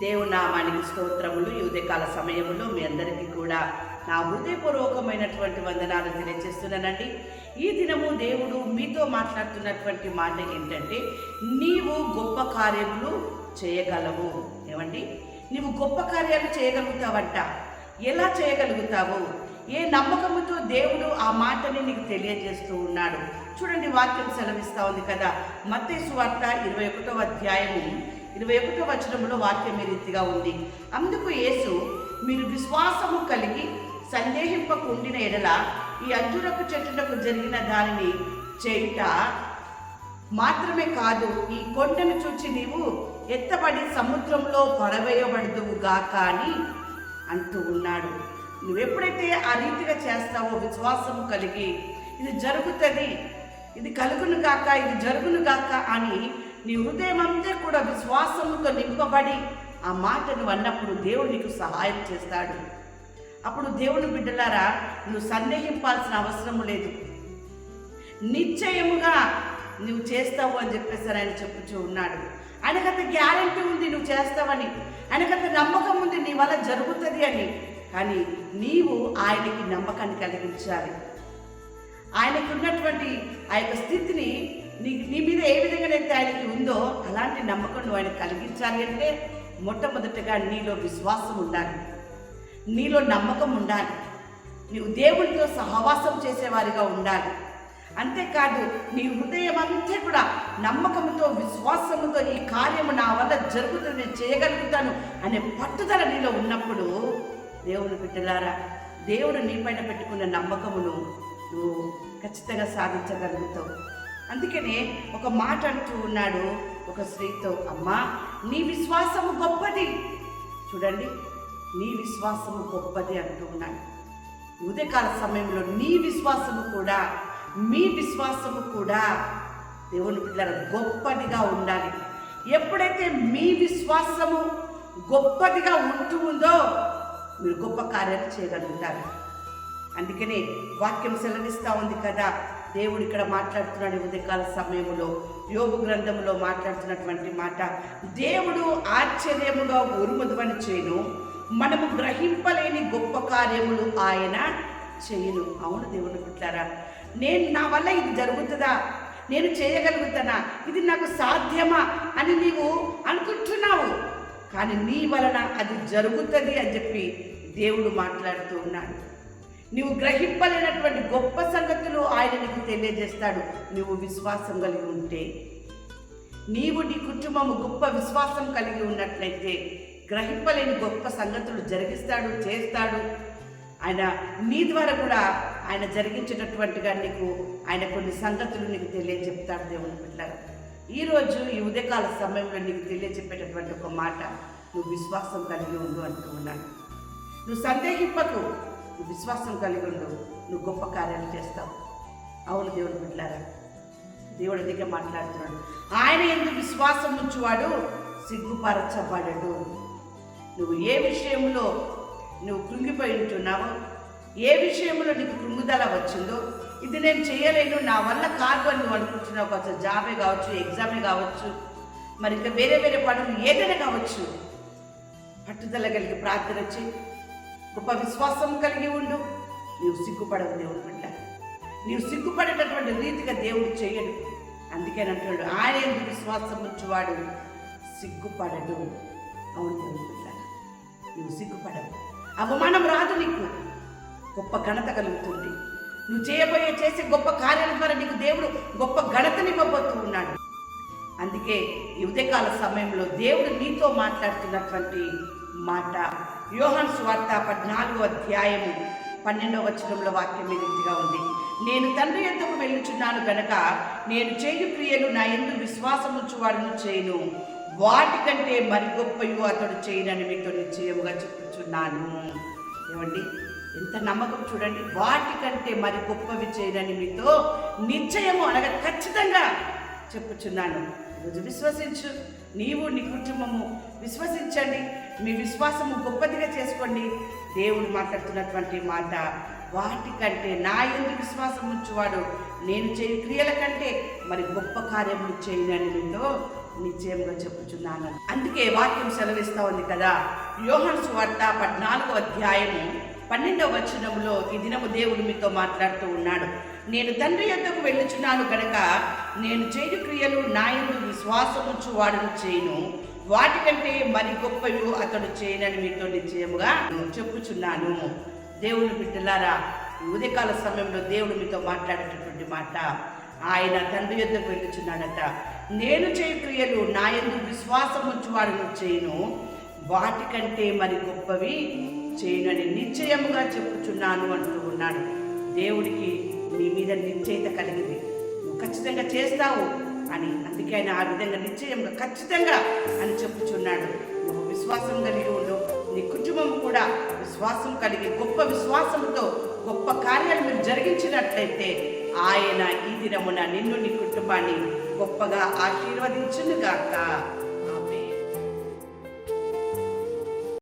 దేవుని నామానికి స్తోత్రములు యువతకాల సమయంలో మీ అందరికీ కూడా నా హృదయపూర్వకమైనటువంటి వందనాలు తెలియజేస్తున్నానండి ఈ దినము దేవుడు మీతో మాట్లాడుతున్నటువంటి మాట ఏంటంటే నీవు గొప్ప కార్యములు చేయగలవు. ఏమండి? నీవు గొప్ప కార్యాలు చేయగలుగుతావంట. ఎలా చేయగలుగుతావు? ఏ నమ్మకముతో దేవుడు ఆ మాటని నీకు తెలియజేస్తూ ఉన్నాడు. చూడండి వాక్యం సెలవిస్తా ఉంది కదా. మత్తయి వార్త ఇరవై ఒకటో అధ్యాయము ఇరవై ఒకటో వచనంలో వాక్యం ఈ రీతిగా ఉంది. అందుకు యేసు మీరు విశ్వాసము కలిగి సందేహింపకుండిన ఎడల ఈ అంజురపు చెట్టునకు జరిగిన దానిని చేయుట మాత్రమే కాదు ఈ కొండను చూచి నీవు ఎత్తబడి సముద్రంలో పడవేయబడదువు గాక అని అంటూ ఉన్నాడు. నువ్వు ఎప్పుడైతే ఆ రీతిగా చేస్తావో విశ్వాసము కలిగి ఇది జరుగుతుంది ఇది కలుగును గాక ఇది జరుగును గాక అని నీ హృదయం అంతా కూడా విశ్వాసముతో నింపబడి ఆ మాటను అన్నప్పుడు దేవుడు నీకు సహాయం చేస్తాడు. అప్పుడు దేవుని బిడ్డలారా నువ్వు సందేహింపాల్సిన అవసరం లేదు. నిశ్చయముగా నువ్వు చేస్తావు అని చెప్పేసి ఆయన చెప్పుచూ ఉన్నాడు. ఆయనకంత గ్యారంటీ ఉంది నువ్వు చేస్తావని ఆయనకంత నమ్మకం ఉంది నీ వల్ల జరుగుతుంది అని. కానీ నీవు ఆయనకి నమ్మకాన్ని కలిగించాలి. ఆయనకు ఉన్నటువంటి ఆ యొక్క స్థితిని నీ నీ మీద ఏ విధంగానైతే ఆయనకి ఉందో అలాంటి నమ్మకం నువ్వు ఆయన కలిగించాలి అంటే మొట్టమొదటగా నీలో విశ్వాసం ఉండాలి. నీలో నమ్మకం ఉండాలి. నీవు దేవునితో సహవాసం చేసేవారిగా ఉండాలి. అంతేకాదు నీ హృదయం అంతా కూడా నమ్మకంతో విశ్వాసముతో ఈ కార్యము నా వల్ల జరుగుతుంది నేను చేయగలుగుతాను అనే పట్టుదల నీలో ఉన్నప్పుడు దేవుని బిడ్డలారా దేవుడు నీ పైన పెట్టుకున్న నమ్మకమును నువ్వు ఖచ్చితంగా సాధించగలుగుతావు. అందుకనే ఒక మాట అంటూ ఉన్నాడు ఒక స్త్రీతో అమ్మా నీ విశ్వాసము గొప్పది. చూడండి నీ విశ్వాసము గొప్పది అంటూ ఉన్నాడు. ఉదయకాల సమయంలో నీ విశ్వాసము కూడా మీ విశ్వాసము కూడా దేవుని పిల్లల గొప్పదిగా ఉండాలి. ఎప్పుడైతే మీ విశ్వాసము గొప్పదిగా ఉంటూ ఉందో మీరు గొప్ప కార్యాలు చేయగలుగుతారు. అందుకనే వాక్యం సెలవిస్తూ ఉంది కదా. దేవుడు ఇక్కడ మాట్లాడుతున్నాడు ఉదయకాల సమయంలో. యోగు గ్రంథంలో మాట్లాడుతున్నటువంటి మాట దేవుడు ఆశ్చర్యముగా ఉరుముదవని చేయను మనము గ్రహింపలేని గొప్ప కార్యములు ఆయన చేయను. అవును దేవుడు పుట్టారా నేను నా వల్ల ఇది జరుగుతుందా? నేను చేయగలుగుతానా? ఇది నాకు సాధ్యమా అని నీవు అనుకుంటున్నావు. కానీ నీ వలన అది జరుగుతుంది అని చెప్పి దేవుడు మాట్లాడుతూ ఉన్నాడు. నీవు గ్రహింపలేనటువంటి గొప్ప సంగతులు ఆయన నీకు తెలియజేస్తాడు. నువ్వు విశ్వాసం కలిగి ఉంటే నీవు నీ కుటుంబము గొప్ప విశ్వాసం కలిగి ఉన్నట్లయితే గ్రహింపలేని గొప్ప సంగతులు జరిగిస్తాడు చేస్తాడు. ఆయన నీ ద్వారా కూడా ఆయన జరిగించేటటువంటిగా నీకు ఆయన కొన్ని సంగతులు నీకు తెలియజెప్తాడు దేవుని బిడ్డలారా. ఈరోజు ఈ ఉదయకాల సమయంలో నీకు తెలియజెప్పేటటువంటి ఒక మాట నువ్వు విశ్వాసం కలిగి ఉండు అంటూ ఉన్నాను నువ్వు సందేహింపకు విశ్వాసం కలిగి ఉండు. నువ్వు గొప్ప కార్యాలు చేస్తావు. అవును దేవుడు బిడ్డారా దేవుడు దిగ మాట్లాడుతున్నాడు. ఆయన ఎందుకు విశ్వాసం ఉంచువాడు? సిగ్గుపరచబడడు. నువ్వు ఏ విషయంలో నువ్వు కృంగిపోయి ఉంటున్నావో ఏ విషయంలో నీకు కృంగుదల వచ్చిందో ఇది నేను చేయలేను నా వల్ల కాదు అని నువ్వు అనుకుంటున్నావు కొంచెం జాబే కావచ్చు ఎగ్జామే కావచ్చు మరి ఇంకా వేరే వేరే పనులు ఏదైనా కావచ్చు. పట్టుదల కలిగి ప్రార్థన చేయి. గొప్ప విశ్వాసం కలిగి ఉండు. నీవు సిగ్గుపడవు దేవుడు బిడ్డ. నీవు సిగ్గుపడేటటువంటి రీతిగా దేవుడు చేయడు. అందుకేనంటాడు ఆయన ఎందుకు విశ్వాసం ఉంచువాడు సిగ్గుపడడు. అవును దేవుడు బిడ్డ. నువ్వు సిగ్గుపడవు. అవమానం రాదు నీకు. గొప్ప ఘనత కలుగుతుంది. నువ్వు చేయబోయే చేసే గొప్ప కార్యాల ద్వారా నీకు దేవుడు గొప్ప ఘనతనివ్వబోతూ ఉన్నాడు. అందుకే ఈ ఉదయకాల సమయంలో దేవుడు నీతో మాట్లాడుతున్నటువంటి మాట యోహన్ స్వార్త పద్నాలుగో అధ్యాయము పన్నెండవ వచనంలో వాక్యం ఈ రీతిగా ఉంది. నేను తండ్రి ఎందుకు వెళ్ళుచున్నాను గనక నేను చేయు క్రియలు నా ఎందు విశ్వాసముచ్చువాడును చేయను. వాటికంటే మరి గొప్పయు అతడు చేయనని మీతో నిశ్చయముగా చెప్పుచున్నాను. ఏమండి? ఎంత నమ్మకం చూడండి. వాటికంటే మరి గొప్పవి చేయనని మీతో నిశ్చయము అనగా ఖచ్చితంగా చెప్పుచున్నాను. ఈరోజు విశ్వసించు. నీవు నీ కుటుంబము విశ్వసించండి. మీ విశ్వాసము గొప్పదిగా చేసుకోండి. దేవుడు మాట్లాడుతున్నటువంటి మాట వాటికంటే నా ఎందు విశ్వాసం ఉంచువాడు. నేను చేయు క్రియల కంటే మరి గొప్ప కార్యములు చేయనని మీతో నిశ్చయంగా చెప్పుచున్నాను. అందుకే వాక్యం సెలవిస్తా ఉంది కదా. యోహన్ సువార్త పద్నాలుగో అధ్యాయము పన్నెండవ వచనంలో ఈ దినము దేవుడు మీతో మాట్లాడుతూ ఉన్నాడు. నేను తండ్రి యొద్దకు వెళ్ళుచున్నాను కనుక నేను చేయు క్రియలు నాయను విశ్వాసముచ్చు వాడను చేయను. వాటికంటే మరి గొప్పవి అతడు చేయనని మీతో నిశ్చయముగా చెప్పుచున్నాను. దేవుని బిడ్డలారా ఉదయకాల సమయంలో దేవుడు మీతో మాట్లాడేటటువంటి మాట ఆయన తండ్రి యొద్దకు వెళ్ళుచున్నాడట. నేను చేయు క్రియలు నా ఎందు విశ్వాసం చేయను. వాటికంటే మరి గొప్పవి చేయనని నిశ్చయముగా చెప్పుచున్నాను అంటూ ఉన్నాడు. దేవుడికి నీ మీద నిశ్చయిత కలిగింది. నువ్వు ఖచ్చితంగా చేస్తావు అని అందుకే ఆయన ఆ విధంగా నిశ్చయంగా ఖచ్చితంగా అని చెప్పుచున్నాడు. నువ్వు విశ్వాసం కలిగి ఉండు. నీ కుటుంబం కూడా విశ్వాసం కలిగి గొప్ప విశ్వాసంతో గొప్ప కార్యాలు మీరు జరిగించినట్లయితే ఆయన ఈ దినమున నిన్ను నీ కుటుంబాన్ని గొప్పగా ఆశీర్వదించునుగాక.